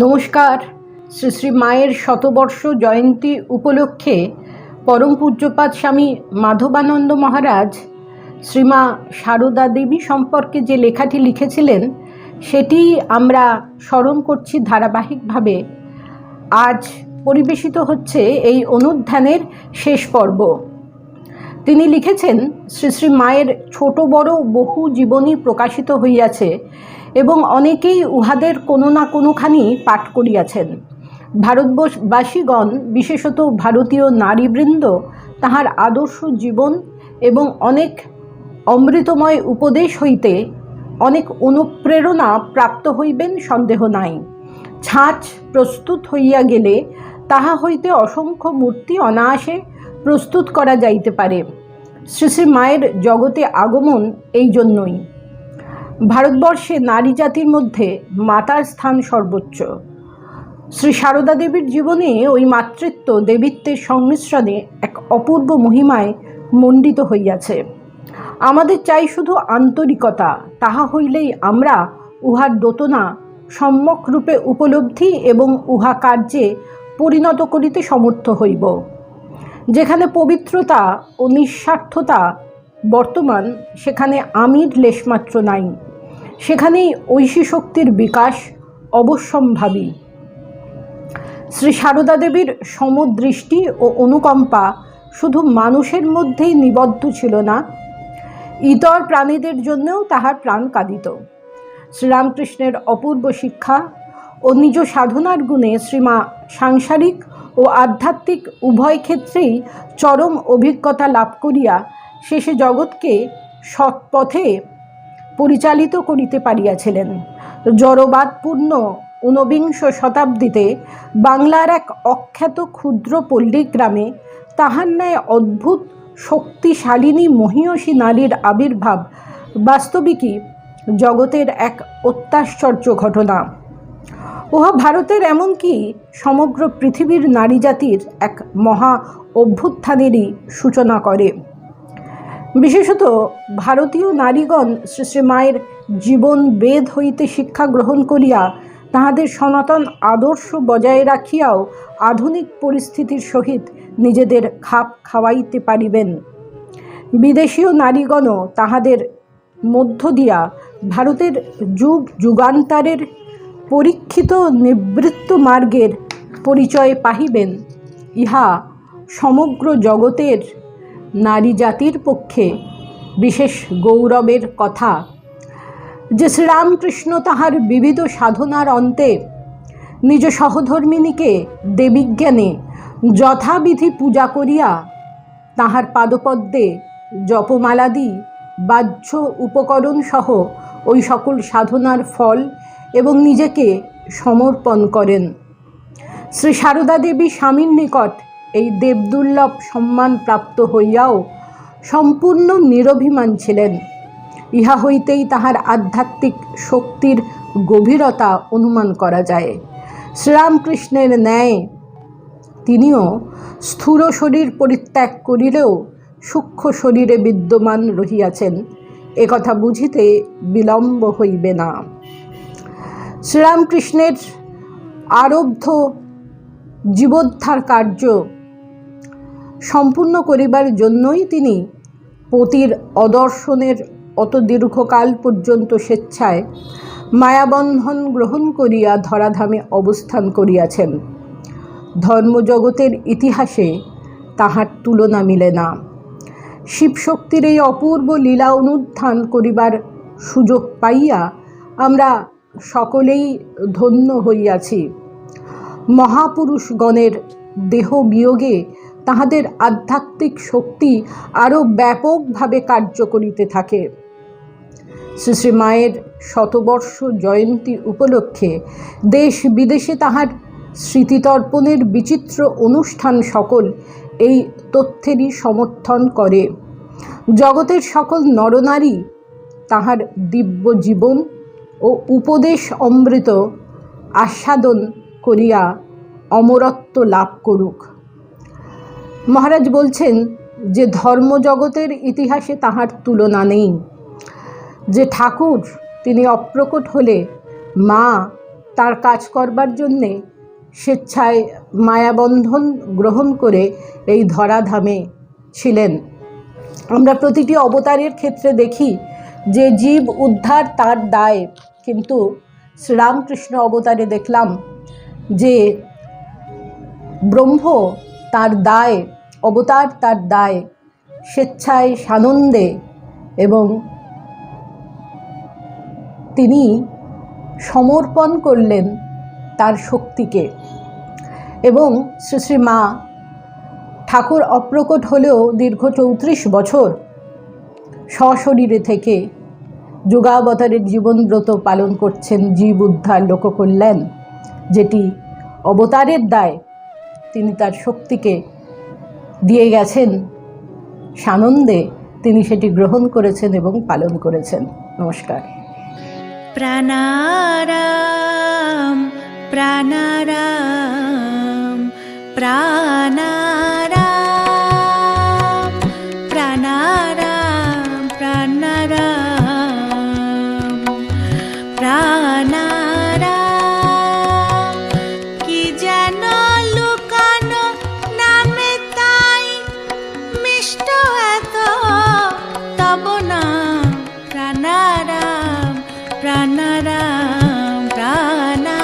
নমস্কার। শ্রী শ্রী মায়ের শতবর্ষ জয়ন্তী উপলক্ষে পরম পূজ্যপাদ স্বামী মাধবানন্দ মহারাজ শ্রীমা সারদা দেবী সম্পর্কে যে লেখাটি লিখেছিলেন, সেটি আমরা স্মরণ করছি ধারাবাহিকভাবে। আজ পরিবেশিত হচ্ছে এই অনুধ্যানের শেষ পর্ব। তিনি লিখেছেন, শ্রী শ্রী মায়ের ছোট বড় বহু জীবনী প্রকাশিত হইয়াছে এবং অনেকেই উহাদের কোনো না কোনোখানি পাঠ করিয়াছেন। ভারতবাসীগণ, বিশেষত ভারতীয় নারীবৃন্দ, তাহার আদর্শ জীবন এবং অনেক অমৃতময় উপদেশ হইতে অনেক অনুপ্রেরণা প্রাপ্ত হইবেন সন্দেহ নাই। ছাঁচ প্রস্তুত হইয়া গেলে তাহা হইতে অসংখ্য মূর্তি অনায়াসে প্রস্তুত করা যাইতে পারে। শ্রী শ্রী মায়ের জগতে আগমন এই জন্যই। ভারতবর্ষে নারী জাতির মধ্যে মাতার স্থান সর্বোচ্চ। শ্রী সারদা দেবীর জীবনে ওই মাতৃত্ব দেবীত্বের সংমিশ্রণে এক অপূর্ব মহিমায় মণ্ডিত হইয়াছে। আমাদের চাই শুধু আন্তরিকতা, তাহা হইলেই আমরা উহার দোতনা সম্যক রূপে উপলব্ধি এবং উহা কার্যে পরিণত করিতে সমর্থ হইব। পবিত্রতা ও নিঃস্বার্থতা বর্তমান, সেখানে আমির লেশমাত্র নাই। সেখানেই ঐশী শক্তির বিকাশ অবশ্যম্ভাবী। শ্রী সারদা দেবীর সমদৃষ্টি ও অনুকম্পা শুধু মানুষের মধ্যেই নিবদ্ধ ছিল না, ইতর প্রাণীদের জন্যও তাহার প্রাণ কাঁদিত। শ্রীরামকৃষ্ণের অপূর্ব শিক্ষা ও নিজ সাধনার গুণে শ্রীমা সাংসারিক ও আধ্যাত্মিক উভয় ক্ষেত্রেই চরম অভিজ্ঞতা লাভ করিয়া শেষে জগৎকে সৎপথে পরিচালিত করিতে পারিয়াছিলেন। জড়বাদপূর্ণ ঊনবিংশ শতাব্দীতে বাংলার এক অখ্যাত ক্ষুদ্র পল্লী গ্রামে তাহার ন্যায় অদ্ভুত, শক্তিশালিনী মহিয়সী নারীর আবির্ভাব বাস্তবিকই জগতের এক অত্যাশ্চর্য ঘটনা। উহা ভারতের এমনকি সমগ্র পৃথিবীর নারী জাতির এক মহা অভ্যুত্থানেরই সূচনা করে। বিশেষত ভারতীয় নারীগণ শ্রী মায়ের জীবন বেদ হইতে শিক্ষা গ্রহণ করিয়া তাহাদের সনাতন আদর্শ বজায় রাখিয়াও আধুনিক পরিস্থিতির সহিত নিজেদের খাপ খাওয়াইতে পারিবেন। বিদেশীয় নারীগণও তাহাদের মধ্য দিয়া ভারতের যুগ যুগান্তরের পরীক্ষিত নিবৃত্ত মার্গের পরিচয় পাহিবেন। ইহা সমগ্র জগতের নারী জাতির পক্ষে বিশেষ গৌরবের কথা। যে শ্রীরামকৃষ্ণ তাহার বিবিধ সাধনার অন্তে নিজ সহধর্মিনীকে দেবিজ্ঞানে যথাবিধি পূজা করিয়া তাহার পাদপদ্মে জপমালাদি, বাহ্য উপকরণ সহ ওই সকল সাধনার ফল এবং নিজেকে সমর্পণ করেন। শ্রী সারদা দেবী স্বামীর নিকট এই দেবদুর্লভ সম্মান প্রাপ্ত হইয়াও সম্পূর্ণ নিরভিমান ছিলেন। ইহা হইতেই তাহার আধ্যাত্মিক শক্তির গভীরতা অনুমান করা যায়। শ্রীরামকৃষ্ণের ন্যায় তিনিও স্থূল শরীর পরিত্যাগ করিলেও সূক্ষ্ম শরীরে বিদ্যমান রহিয়াছেন। একথা বুঝিতে বিলম্ব হইবে না। শ্রীরামকৃষ্ণের আরব্ধ জীবোদ্ধার কার্য সম্পূর্ণ করিবার জন্যই তিনি পতির অদর্শনের অত দীর্ঘকাল পর্যন্ত স্বেচ্ছায় মায়াবন্ধন গ্রহণ করিয়া ধরাধামে অবস্থান করিয়াছেন। ধর্মজগতের ইতিহাসে তাহার তুলনা মিলে না। শিবশক্তির এই অপূর্ব লীলা অনুধ্যান করিবার সুযোগ পাইয়া আমরা সকলেই ধন্য হইয়াছি। মহাপুরুষগণের দেহ বিয়োগে তাহাদের আধ্যাত্মিক শক্তি আরও ব্যাপকভাবে কার্য করিতে থাকে। শ্রী শ্রী মায়ের শতবর্ষ জয়ন্তী উপলক্ষে দেশ বিদেশে তাহার স্মৃতিতর্পণের বিচিত্র অনুষ্ঠান সকল এই তথ্যেরই সমর্থন করে। জগতের সকল নরনারী তাহার দিব্য জীবন ও উপদেশ অমৃত আস্বাদন করিয়া অমরত্ব লাভ করুক। মহারাজ বলছেন যে ধর্মজগতের ইতিহাসে তাহার তুলনা নেই। যে ঠাকুর তিনি অপ্রকট হলে মা তার কাজ করবার জন্যে স্বেচ্ছায় মায়াবন্ধন গ্রহণ করে এই ধরাধামে ছিলেন। আমরা প্রতিটি অবতারের ক্ষেত্রে দেখি যে জীব উদ্ধার তার দায় কিন্তু শ্রীরামকৃষ্ণ অবতারে দেখলাম যে ব্রহ্ম তার দায়, অবতার তার দায়, স্বেচ্ছায় সানন্দে এবং তিনি সমর্পণ করলেন তার শক্তিকে। এবং শ্রী শ্রী মা ঠাকুর অপ্রকট হলেও দীর্ঘ চৌত্রিশ বছর সশরীরে থেকে যোগাবতারের জীবনব্রত পালন করছেন জীব উদ্ধার লোককল্যাণ, যেটি অবতারের দায়। তিনি তার শক্তিকে দিয়ে গেছেন। সানন্দে তিনি সেটি গ্রহণ করেছেন এবং পালন করেছেন। নমস্কার। প্রাণারাম প্রাণারাম প্রাণা রাম প্রাণা